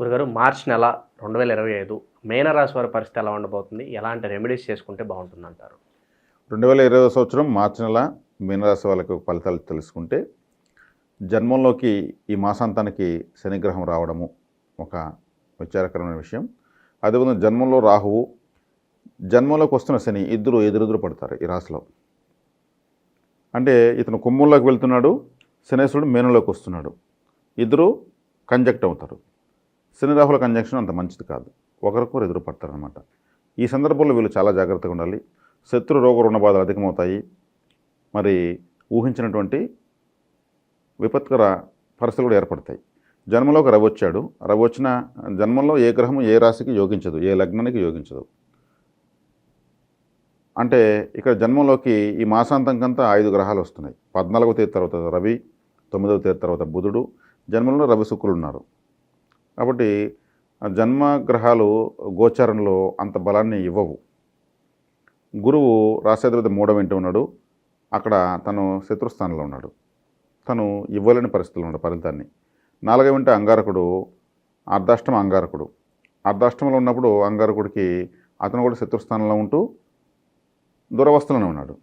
గురుగారు మార్చి నెల రెండు వేల ఇరవై ఐదు మేనరాశి వారి పరిస్థితి ఎలా ఉండబోతుంది? ఎలాంటి రెమెడీస్ చేసుకుంటే బాగుంటుంది అంటారు రెండు వేల ఇరవై సంవత్సరం మార్చి నెల మీనరాశి వాళ్ళకు ఫలితాలు తెలుసుకుంటే జన్మంలోకి ఈ మాసాంతానికి శనిగ్రహం రావడము ఒక విచారకరమైన విషయం. అదేవిధంగా జన్మంలో రాహువు జన్మంలోకి వస్తున్న శని ఇద్దరు ఎదురెదురు పడతారు ఈ రాశిలో. అంటే ఇతను కుంభంలోకి వెళ్తున్నాడు శనేశ్వరుడు మేనలోకి వస్తున్నాడు. ఇద్దరు కంజక్ట్ అవుతారు. శని రాహుల కంజంక్షన్ అంత మంచిది కాదు. ఒకరికొకరు ఎదురు పడతారు అనమాట ఈ సందర్భంలో వీళ్ళు చాలా జాగ్రత్తగా ఉండాలి. శత్రు రోగ రుణ బాధలు అధికమవుతాయి. మరి ఊహించినటువంటి విపత్కర పరిస్థితులు కూడా ఏర్పడతాయి. జన్మలోకి రవి వచ్చాడు. రవి వచ్చిన జన్మంలో ఏ గ్రహం ఏ రాశికి యోగించదు. ఏ లగ్నానికి యోగించదు. అంటే ఇక్కడ జన్మంలోకి ఈ మాసాంతంకంతా ఐదు గ్రహాలు వస్తున్నాయి. పద్నాలుగో తేదీ తర్వాత రవి తొమ్మిదవ తేదీ తర్వాత బుధుడు. జన్మంలో రవి శుక్రులు ఉన్నారు. కాబట్టి జన్మగ్రహాలు జన్మ గ్రహాలు అంత బలాన్ని ఇవ్వవు. గురువు రాశాధిపతి మూడవ ఇంటి ఉన్నాడు? అక్కడ తను శత్రుస్థానంలో ఉన్నాడు. తను ఇవ్వలేని పరిస్థితుల్లో ఉన్నాడు ఫలితాన్ని నాలుగవ ఇంటి అంగారకుడు అర్ధాష్టమ అంగారకుడు. అర్ధాష్టమంలో ఉన్నప్పుడు అంగారకుడికి అతను కూడా శత్రుస్థానంలో ఉంటూ దురవస్థలోనే ఉన్నాడు.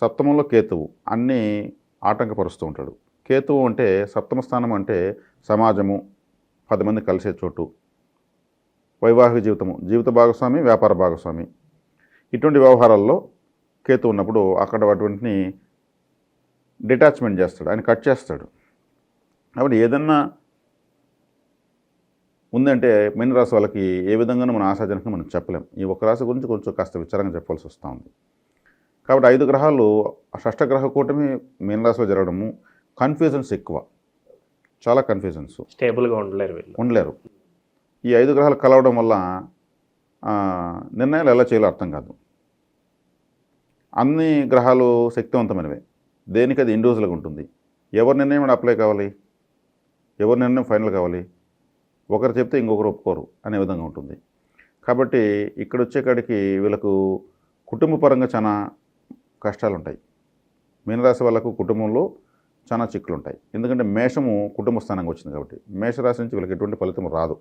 సప్తమంలో కేతువు. అన్నీ ఆటంకపరుస్తూ ఉంటాడు. కేతువు అంటే సప్తమ స్థానం అంటే సమాజము పది మంది కలిసే చోటు. వైవాహిక జీవితము. జీవిత భాగస్వామి వ్యాపార భాగస్వామి. ఇటువంటి వ్యవహారాల్లో కేతు ఉన్నప్పుడు అక్కడ అటువంటిని డిటాచ్మెంట్ చేస్తాడు. ఆయన కట్ చేస్తాడు. కాబట్టి ఏదన్నా ఉందంటే మీన రాశి వాళ్ళకి ఏ విధంగానూ మన ఆశాజనకంగా మనం చెప్పలేం. ఈ ఒక్క రాశి గురించి కొంచెం కాస్త విచారంగా చెప్పాల్సి వస్తూ ఉంది. కాబట్టి ఐదు గ్రహాలు ఆ షష్టగ్రహ కూటమి మీనరాశిలో జరగడము కన్ఫ్యూజన్స్ ఎక్కువ. చాలా కన్ఫ్యూజన్స్ స్టేబుల్గా ఉండలేరు వీళ్ళు. ఉండలేరు. ఈ ఐదు గ్రహాలు కలవడం వల్ల నిర్ణయాలు ఎలా చేయాలో అర్థం కాదు. అన్ని గ్రహాలు శక్తివంతమైనవే. దేనికి అది ఇండివిజువల్గా ఉంటుంది. ఎవరి నిర్ణయం అప్లై కావాలి? ఎవరి నిర్ణయం ఫైనల్ కావాలి? ఒకరు చెప్తే ఇంకొకరు ఒప్పుకోరు అనే విధంగా ఉంటుంది. కాబట్టి ఇక్కడ వచ్చేకాడికి వీళ్ళకు కుటుంబ పరంగా చాలా కష్టాలు ఉంటాయి మీనరాశి వాళ్ళకు కుటుంబంలో చాలా చిక్కులు ఉంటాయి ఎందుకంటే మేషము కుటుంబ స్థానంగా వచ్చింది కాబట్టి మేషరాశి నుంచి వీళ్ళకి ఎటువంటి ఫలితం రాదు.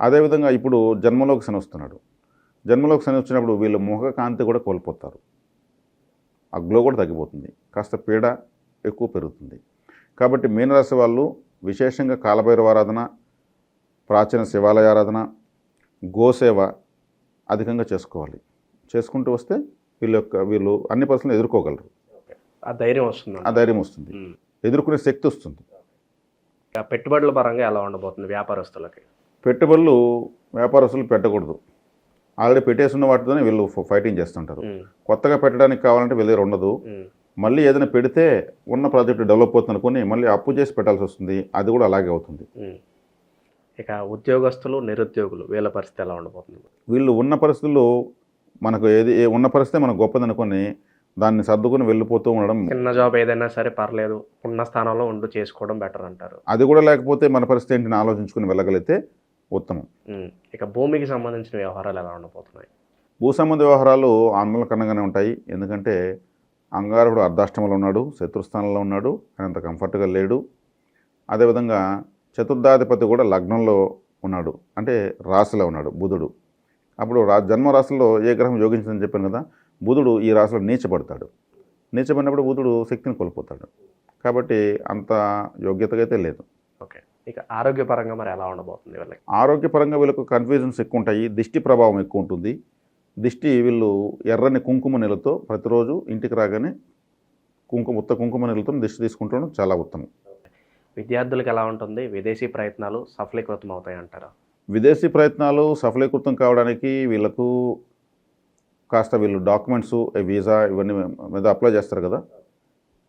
అదేవిధంగా ఇప్పుడు జన్మలోకి శని వస్తున్నాడు. జన్మలోకి శని వచ్చినప్పుడు వీళ్ళు ముఖ కాంతి కూడా కోల్పోతారు. ఆ గ్లో కూడా తగ్గిపోతుంది. కాస్త పీడ ఎక్కువ పెరుగుతుంది. కాబట్టి మీనరాశి వాళ్ళు విశేషంగా కాలభైరవ ఆరాధన ప్రాచీన శివాలయ ఆరాధన గోసేవ అధికంగా చేసుకోవాలి. చేసుకుంటూ వస్తే వీళ్ళ యొక్క వీళ్ళు అన్ని పరిస్థితులను ఎదుర్కోగలరు. ఆ ధైర్యం వస్తుంది ఆ ధైర్యం వస్తుంది. ఎదుర్కొనే శక్తి వస్తుంది. పెట్టుబడుల పరంగా ఎలా ఉండబోతుంది వ్యాపారస్తులకి? పెట్టుబడులు వ్యాపారస్తులు పెట్టకూడదు. ఆల్రెడీ పెట్టేసిన వాటితోనే వీళ్ళు ఫైటింగ్ చేస్తుంటారు. కొత్తగా పెట్టడానికి కావాలంటే వీళ్ళ దగ్గర ఉండదు. మళ్ళీ ఏదైనా పెడితే ఉన్న ప్రాజెక్ట్ డెవలప్ అవుతుంది అనుకుని మళ్ళీ అప్పు చేసి పెట్టాల్సి వస్తుంది. అది కూడా అలాగే అవుతుంది. ఇక ఉద్యోగస్తులు నిరుద్యోగులు వీళ్ళ పరిస్థితి ఎలా ఉండబోతుంది? వీళ్ళు ఉన్న పరిస్థితుల్లో మనకు ఏది ఏ ఉన్న పరిస్థితే మనకు గొప్పది అనుకొని దాన్ని సర్దుకుని వెళ్ళిపోతూ ఉండడం చిన్న జాబ్ ఏదైనా సరే పర్లేదు. ఉన్న స్థానంలో ఉండి చేసుకోవడం బెటర్ అంటారు. అది కూడా లేకపోతే మన పరిస్థితి ఏంటిని ఆలోచించుకుని వెళ్ళగలిగితే ఉత్తమం. ఇక భూమికి సంబంధించిన వ్యవహారాలు ఎలా ఉండబోతున్నాయి? భూ సంబంధ వ్యవహారాలు ఆందోళనకరంగానే ఉంటాయి. ఎందుకంటే అంగారకుడు అర్ధాష్టమంలో ఉన్నాడు శత్రుస్థానంలో ఉన్నాడు ఆయన అంత కంఫర్ట్గా లేడు. అదేవిధంగా చతుర్థాధిపతి కూడా లగ్నంలో ఉన్నాడు. అంటే రాశిలో ఉన్నాడు బుధుడు. అప్పుడు రా జన్మ రాశిలో ఏ గ్రహం యోగించిందని చెప్పాను కదా బుధుడు ఈ రాశిలో నీచపడతాడు. నీచపడినప్పుడు బుధుడు శక్తిని కోల్పోతాడు. కాబట్టి అంత యోగ్యతగా అయితే లేదు. ఓకే. ఇక ఆరోగ్యపరంగా మరి ఎలా ఉండబోతుంది వీళ్ళకి? ఆరోగ్యపరంగా వీళ్ళకు కన్ఫ్యూజన్స్ ఎక్కువ ఉంటాయి దిష్టి ప్రభావం ఎక్కువ ఉంటుంది దిష్టి వీళ్ళు ఎర్రని కుంకుమ నీళ్ళతో ప్రతిరోజు ఇంటికి రాగానే కుంకుమ ఉత్త కుంకుమ నీళ్ళతో దిష్టి తీసుకుంటడం చాలా ఉత్తమం. విద్యార్థులకు ఎలా ఉంటుంది? విదేశీ ప్రయత్నాలు సఫలీకృతం అవుతాయి అంటారా విదేశీ ప్రయత్నాలు సఫలీకృతం కావడానికి వీళ్ళకు కాస్త వీళ్ళు డాక్యుమెంట్స్ వీసా ఇవన్నీ మీద అప్లై చేస్తారు కదా.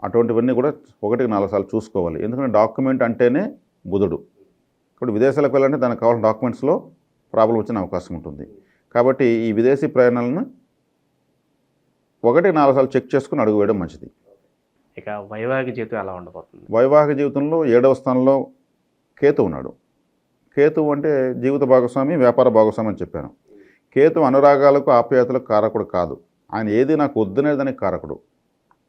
అటువంటివన్నీ కూడా ఒకటికి నాలుగు సార్లు చూసుకోవాలి. ఎందుకంటే డాక్యుమెంట్ అంటేనే బుధుడు. ఇప్పుడు విదేశాలకు వెళ్ళాలంటే దానికి కావాల్సిన డాక్యుమెంట్స్లో ప్రాబ్లం వచ్చిన అవకాశం ఉంటుంది. కాబట్టి ఈ విదేశీ ప్రయాణాలను ఒకటి నాలుగు సార్లు చెక్ చేసుకుని అడుగు వేయడం మంచిది. ఇక వైవాహిక జీవితం ఎలా ఉండబోతుంది? వైవాహిక జీవితంలో ఏడవ స్థానంలో కేతు ఉన్నాడు. కేతు అంటే జీవిత భాగస్వామి వ్యాపార భాగస్వామి అని చెప్పాను. కేతు అనురాగాలకు ఆప్యాయతలకు కారకుడు కాదు. ఆయన ఏది నాకు వద్దనేదానికి కారకుడు.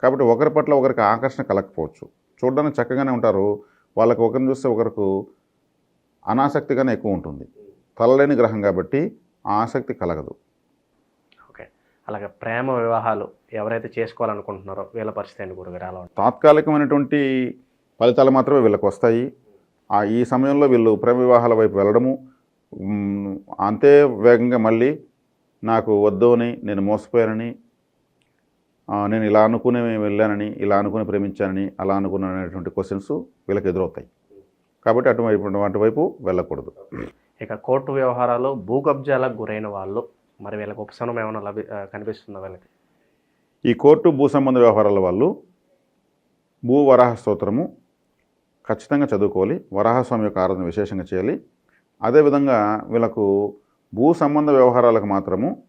కాబట్టి ఒకరి పట్ల ఒకరికి ఆకర్షణ కలగకపోవచ్చు. చూడడానికి చక్కగానే ఉంటారు. వాళ్ళకి ఒకరిని చూస్తే ఒకరికి అనాసక్తిగానే ఎక్కువ ఉంటుంది. తలలేని గ్రహం కాబట్టి ఆసక్తి కలగదు. ఓకే. అలాగే ప్రేమ వివాహాలు ఎవరైతే చేసుకోవాలనుకుంటున్నారో వీళ్ళ పరిస్థితి గురుగారు? ఉంటుంది తాత్కాలికమైనటువంటి ఫలితాలు మాత్రమే వీళ్ళకి వస్తాయి. ఆ ఈ సమయంలో వీళ్ళు ప్రేమ వివాహాల వైపు వెళ్ళడము అంతే వేగంగా మళ్ళీ నాకు వద్దు అని నేను మోసపోయానని నేను ఇలా అనుకుని వెళ్ళానని ఇలా అనుకుని ప్రేమించానని అలా అనుకున్నాననేటువంటి క్వశ్చన్స్ వీళ్ళకి ఎదురవుతాయి. కాబట్టి అటువైపు అటువైపు వెళ్ళకూడదు. ఇక కోర్టు వ్యవహారాలు భూ కబ్జాలకు గురైన వాళ్ళు మరి వీళ్ళకి ఉపశమనం ఏమైనా లభి కనిపిస్తుందా వీళ్ళకి? ఈ కోర్టు భూ సంబంధ వ్యవహారాల వాళ్ళు భూ వరాహ స్తోత్రము ఖచ్చితంగా చదువుకోవాలి. వరాహస్వామి యొక్క ఆరాధన విశేషంగా చేయాలి. అదేవిధంగా వీళ్ళకు భూ సంబంధ వ్యవహారాలకు మాత్రము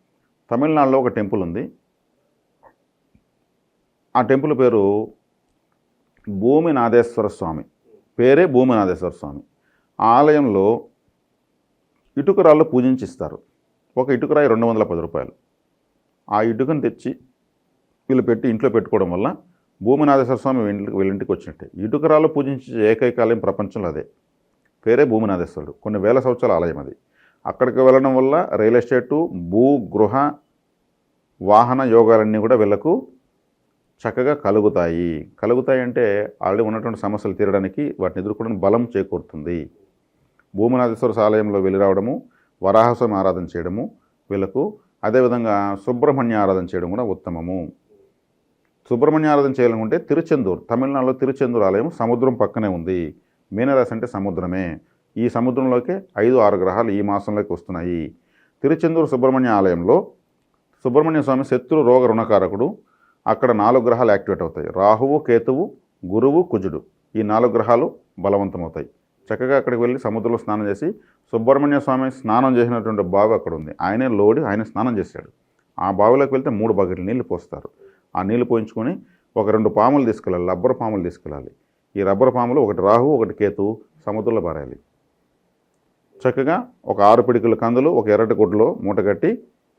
తమిళనాడులో ఒక టెంపుల్ ఉంది. ఆ టెంపుల్ పేరు భూమినాథేశ్వర స్వామి. పేరే భూమినాథేశ్వర స్వామి. ఆ ఆలయంలో ఇటుకరాళ్ళు పూజించిస్తారు. ఒక ఇటుకరాయి రెండు వందల పది రూపాయలు. ఆ ఇటుకను తెచ్చి వీళ్ళు పెట్టి ఇంట్లో పెట్టుకోవడం వల్ల భూమినాథేశ్వర స్వామి వీళ్ళకి వీళ్ళింటికి వచ్చినట్టే. ఇటుకరాలు పూజించే ఏకైక ఆలయం ప్రపంచంలో అదే. పేరే భూమినాథేశ్వరుడు కొన్ని వేల సంవత్సరాల ఆలయం అది. అక్కడికి వెళ్ళడం వల్ల రియల్ ఎస్టేటు భూ గృహ వాహన యోగాలన్నీ కూడా వీళ్ళకు చక్కగా కలుగుతాయి. కలుగుతాయి అంటే ఆల్రెడీ ఉన్నటువంటి సమస్యలు తీరడానికి వాటిని ఎదుర్కోవడానికి బలం చేకూరుతుంది. భూమినాథేశ్వర ఆలయంలో వెళ్ళి రావడము వరాహస్వామి ఆరాధన చేయడము వీళ్ళకు అదేవిధంగా సుబ్రహ్మణ్య ఆరాధన చేయడం కూడా ఉత్తమము. సుబ్రహ్మణ్య ఆరాధన చేయాలనుకుంటే తిరుచెందూరు తమిళనాడులో తిరుచెందూరు ఆలయం సముద్రం పక్కనే ఉంది. మీనరాశి అంటే సముద్రమే. ఈ సముద్రంలోకి ఐదు ఆరు గ్రహాలు ఈ మాసంలోకి వస్తున్నాయి. తిరుచెందూరు సుబ్రహ్మణ్య ఆలయంలో సుబ్రహ్మణ్య స్వామి శత్రు రోగ రుణకారకుడు. అక్కడ నాలుగు గ్రహాలు యాక్టివేట్ అవుతాయి. రాహువు కేతువు గురువు కుజుడు ఈ నాలుగు గ్రహాలు బలవంతమవుతాయి. చక్కగా అక్కడికి వెళ్ళి సముద్రంలో స్నానం చేసి సుబ్రహ్మణ్య స్వామి స్నానం చేసినటువంటి బావి అక్కడ ఉంది. ఆయనే లోడి ఆయన స్నానం చేశాడు. ఆ బావిలోకి వెళ్తే మూడు బకెట్లు నీళ్ళు పోస్తారు. ఆ నీళ్ళు పోయించుకొని ఒక రెండు పాములు తీసుకెళ్ళాలి రబ్బరు పాములు తీసుకెళ్ళాలి. ఈ రబ్బర్ పాములు ఒకటి రాహు ఒకటి కేతు సముద్రంలో పారాలి చక్కగా ఒక ఆరు పిడికల కందులు ఒక ఎర్రటి గుడ్డలో మూట కట్టి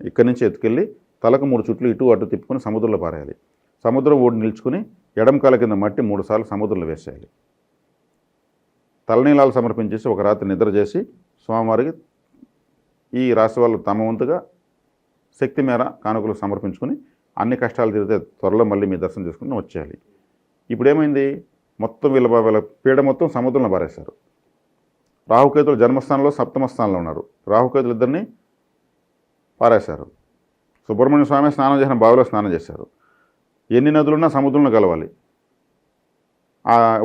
ఇక్కడి నుంచి ఎత్తుకెళ్ళి తలకు మూడు చుట్లు ఇటు అటు తిప్పుకొని సముద్రంలో పారేయాలి. సముద్రం ఓడి నిల్చుకుని ఎడం కాల కింద మట్టి మూడు సార్లు సముద్రంలో వేసేయాలి. తలనీలాలు సమర్పించేసి ఒక రాత్రి నిద్ర చేసి స్వామివారికి ఈ రాశి వాళ్ళు తమ వంతుగా శక్తి మేర కానుకలు సమర్పించుకొని అన్ని కష్టాలు తీరితే త్వరలో మళ్ళీ మీ దర్శనం చేసుకుని వచ్చేయాలి. ఇప్పుడు ఏమైంది మొత్తం వీళ్ళ వీళ్ళ పీడ మొత్తం సముద్రంలో పారేశారు. రాహుకేతులు జన్మస్థానంలో సప్తమ స్థానంలో ఉన్నారు. రాహుకేతులు ఇద్దరిని పారేశారు. సుబ్రహ్మణ్య స్వామి స్నానం చేసిన బావిలో స్నానం చేశారు. ఎన్ని నదులున్నా సముద్రంలో కలవాలి.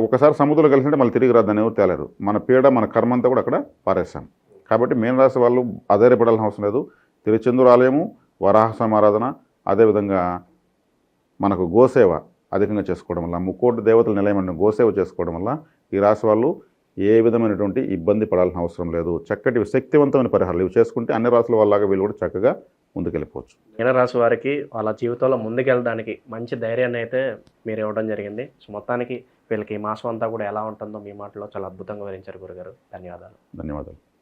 ఒకసారి సముద్రంలో కలిసింటే మళ్ళీ తిరిగి రాదని ఎవరు తేలేరు. మన పీడ మన కర్మ అంతా కూడా అక్కడ పారేస్తాం కాబట్టి మీనరాశి వాళ్ళు ఆధారపడాల్సిన అవసరం లేదు. తిరుచెందూరు ఆలయము వరాహ సమారాధన అదేవిధంగా మనకు గోసేవ అధికంగా చేసుకోవడం వల్ల ముక్కోటి దేవతల నిలయమైన గోసేవ చేసుకోవడం వల్ల ఈ రాశి వాళ్ళు ఏ విధమైనటువంటి ఇబ్బంది పడాల్సిన అవసరం లేదు. చక్కటి శక్తివంతమైన పరిహారాలు ఇవి చేసుకుంటే అన్ని రాసుల వాళ్ళగా వీళ్ళు కూడా చక్కగా ముందుకెళ్ళిపోవచ్చు. మీనరాశి వారికి వాళ్ళ జీవితంలో ముందుకెళ్ళడానికి మంచి ధైర్యాన్ని అయితే మీరు ఇవ్వడం జరిగింది. సో మొత్తానికి వీళ్ళకి ఈ మాసం అంతా కూడా ఎలా ఉంటుందో మీ మాటలో చాలా అద్భుతంగా వివరించారు గురుగారు. ధన్యవాదాలు. ధన్యవాదాలు.